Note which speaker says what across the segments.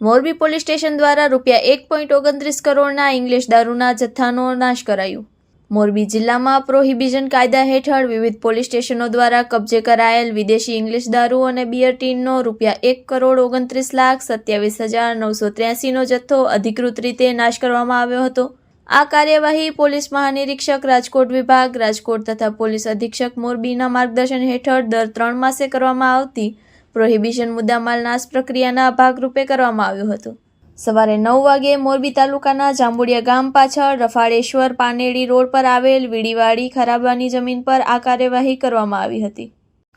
Speaker 1: Morbi police station દ્વારા રૂપિયા એક પોઈન્ટ ઓગણત્રીસ કરોડના ઇંગ્લિશ દારૂના જથ્થાનો નાશ કરાયો. મોરબી જિલ્લામાં પ્રોહિબિશન કાયદા હેઠળ વિવિધ પોલીસ સ્ટેશનો દ્વારા કબજે કરાયેલ વિદેશી ઇંગ્લિશ દારૂ અને બિયર ટીનનો રૂપિયા એક કરોડ ઓગણત્રીસ લાખ સત્યાવીસ હજાર નવસો ત્ર્યાસીનો જથ્થો અધિકૃત રીતે નાશ કરવામાં આવ્યો હતો. આ કાર્યવાહી પોલીસ મહાનિરીક્ષક રાજકોટ વિભાગ, રાજકોટ તથા પોલીસ અધિક્ષક મોરબીના માર્ગદર્શન હેઠળ દર ત્રણ માસે કરવામાં આવતી પ્રોહિબિશન મુદ્દામાલ નાશ પ્રક્રિયાના ભાગરૂપે કરવામાં આવ્યું હતું. સવારે નવ વાગે મોરબી તાલુકાના જાંબુડિયા ગામ પાછળ રફાળેશ્વર પાનેડી રોડ પર આવેલ વીડીવાડી ખરાબાની જમીન પર આ કાર્યવાહી કરવામાં આવી હતી.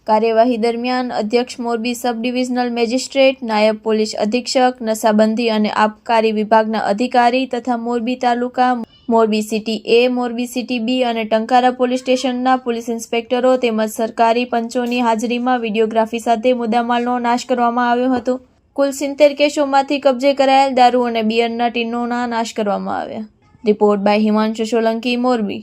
Speaker 1: કાર્યવાહી દરમિયાન અધ્યક્ષ મોરબી સબ ડિવિઝનલ મેજિસ્ટ્રેટ, નાયબ પોલીસ અધિક્ષક, નશાબંધી અને આબકારી વિભાગના અધિકારી તથા મોરબી તાલુકા Morbi city A Morbi city B અને ટંકારા પોલીસ સ્ટેશનના પોલીસ ઇન્સ્પેક્ટરો તેમજ સરકારી પંચોની હાજરીમાં વિડીયોગ્રાફી સાથે મુદ્દામાલનો નાશ કરવામાં આવ્યો હતો. કુલ સિત્તેર કેસોમાંથી કબજે કરાયેલ દારૂ અને બિયરના ટીનોના નાશ કરવામાં આવ્યા. Report by Himanshu Solanki, Morbi.